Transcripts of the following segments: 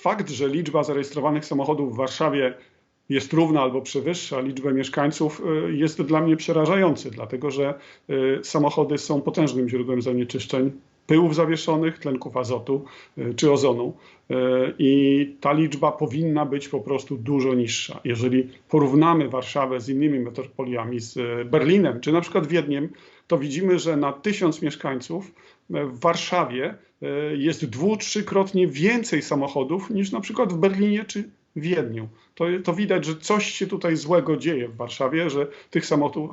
fakt, że liczba zarejestrowanych samochodów w Warszawie jest równa albo przewyższa liczbę mieszkańców, y, jest dla mnie przerażający, dlatego że y, samochody są potężnym źródłem zanieczyszczeń pyłów zawieszonych, tlenków azotu y, czy ozonu. I ta liczba powinna być po prostu dużo niższa. Jeżeli porównamy Warszawę z innymi metropoliami, z Berlinem czy na przykład Wiedniem, to widzimy, że na tysiąc mieszkańców w Warszawie jest dwu, trzykrotnie więcej samochodów niż na przykład w Berlinie czy Wiedniu. To, to widać, że coś się tutaj złego dzieje w Warszawie, że tych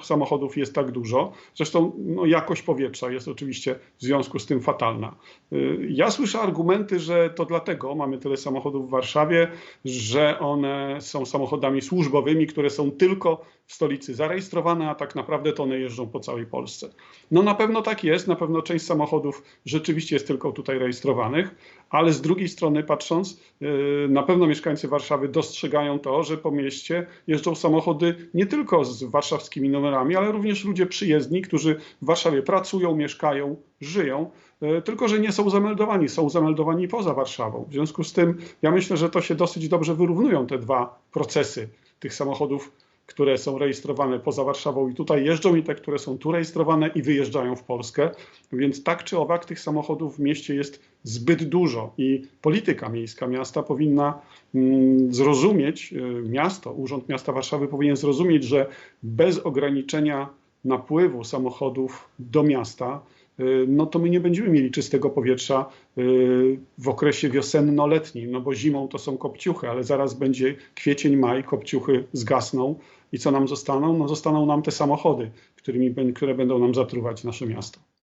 samochodów, jest tak dużo. Zresztą no, jakość powietrza jest oczywiście w związku z tym fatalna. Y, ja słyszę argumenty, że to dlatego mamy tyle samochodów w Warszawie, że one są samochodami służbowymi, które są tylko w stolicy zarejestrowane, a tak naprawdę to one jeżdżą po całej Polsce. No na pewno tak jest, na pewno część samochodów rzeczywiście jest tylko tutaj rejestrowanych, ale z drugiej strony patrząc, y, na pewno mieszkańcy Warszawy dostrzegają to, że po mieście jeżdżą samochody nie tylko z warszawskimi numerami, ale również ludzie przyjezdni, którzy w Warszawie pracują, mieszkają, żyją, y, tylko że nie są zameldowani, są zameldowani poza Warszawą. W związku z tym ja myślę, że to się dosyć dobrze wyrównują te dwa procesy tych samochodów które są rejestrowane poza Warszawą i tutaj jeżdżą, i te, które są tu rejestrowane i wyjeżdżają w Polskę. Więc tak czy owak tych samochodów w mieście jest zbyt dużo i polityka miejska miasta powinna mm, zrozumieć, y, miasto, Urząd Miasta Warszawy powinien zrozumieć, że bez ograniczenia napływu samochodów do miasta, y, no to my nie będziemy mieli czystego powietrza y, w okresie wiosenno-letnim, no bo zimą to są kopciuchy, ale zaraz będzie kwiecień, maj, kopciuchy zgasną i co nam zostaną? No zostaną nam te samochody, którymi, które będą nam zatruwać nasze miasto.